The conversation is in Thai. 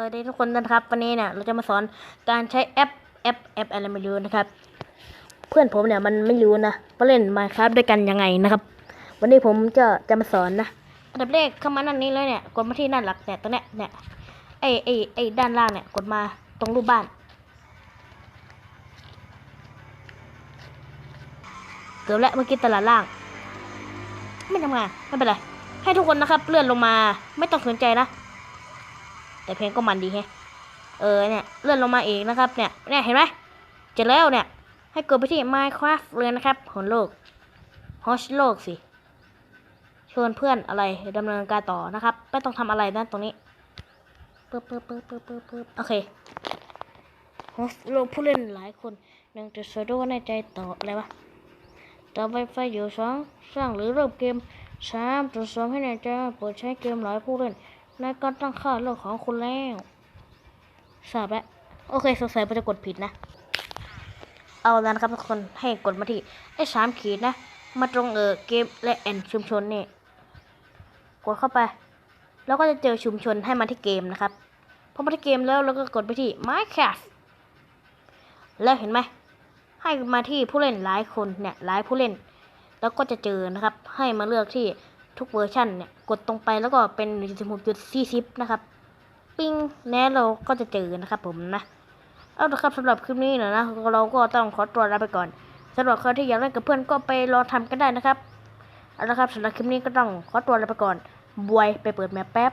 สวัสดีทุกคนนะครับ วันนี้เนี่ยเราจะมาสอนการใช้แอปแอปแอปอะไรไม่รู้นะครับ เพื่อนผมเนี่ยมันไม่รู้นะว่าเล่นมาครับด้วยกันยังไงนะครับ วันนี้ผมจะจะมาสอนนะอันดับแรกเข้ามานั่นนี้เลยเนี่ยกดมาที่หน้านหลักเนี่ยตรงเนี้ยเนี่ยไอไอไอด้านล่างเนี่ยกดมาตรงรูปบ้านเกือบแล้วเมื่อกี้ตลาดล่าง ไม่ทำงานไม่เป็นไรให้ทุกคนนะครับเลื่อนลงมาไม่ต้องสนใจนะ แต่เพลงก็มันดีแฮะเออเนี่ยเลื่อนลงมาเองนะครับเนี่ยเนี่ยเห็นไหมจอแล้วเนี่ย ให้กดไปที่ Minecraft เลยนะครับหนโลกฮอชโลกสิชวนเพื่อนอะไรดำเนินการต่อนะครับ ไม่ต้องทำอะไรนะตรงนี้ปึ๊บปึ๊บปึ๊บปึ๊บปึ๊บปึ๊บโอเคฮอชโลกผู้เล่นหลายคนหนึ่งจุดศูนย์ในใจต่ออะไรวะต่อไปไฟอยู่สองสร้างหรือเริ่มเกมสามตรวจสอบให้แน่ใจเปิดใช้เกมหลายผู้เล่น ในการตั้งค่าโลกของคุณแล้วทราบแล้วโอเคสงสัยมันจะกดผิดนะ เอาแล้วนะครับทุกคนให้กดมาที่ไอ้สามขีดนะ มาตรงเออเกมและแอนชุมชนนี่กดเข้าไป แล้วก็จะเจอชุมชนให้มาที่เกมนะครับพอมาที่เกมแล้วเราก็กดไปที่ Minecraft แล้วเห็นไหมให้มาที่ผู้เล่นหลายคนเนี่ยหลายผู้เล่น แล้วก็จะเจอนะครับ ให้มาเลือกที่ ทุกเวอร์ชันเนี่ยกดตรงไปแล้วก็เป็น1.6.40นะครับ ปิ้งแน่เราก็จะเจอนะครับผมนะ เอาละครับสำหรับคลิปนี้นะนะเราก็ต้องขอตัวลาไปก่อนสำหรับใครที่อยากเล่นกับเพื่อนก็ไปรอทำกันได้นะครับเอาละครับสำหรับคลิปนี้ก็ต้องขอตัวลาไปก่อนบวยไปเปิดแมปแป๊บ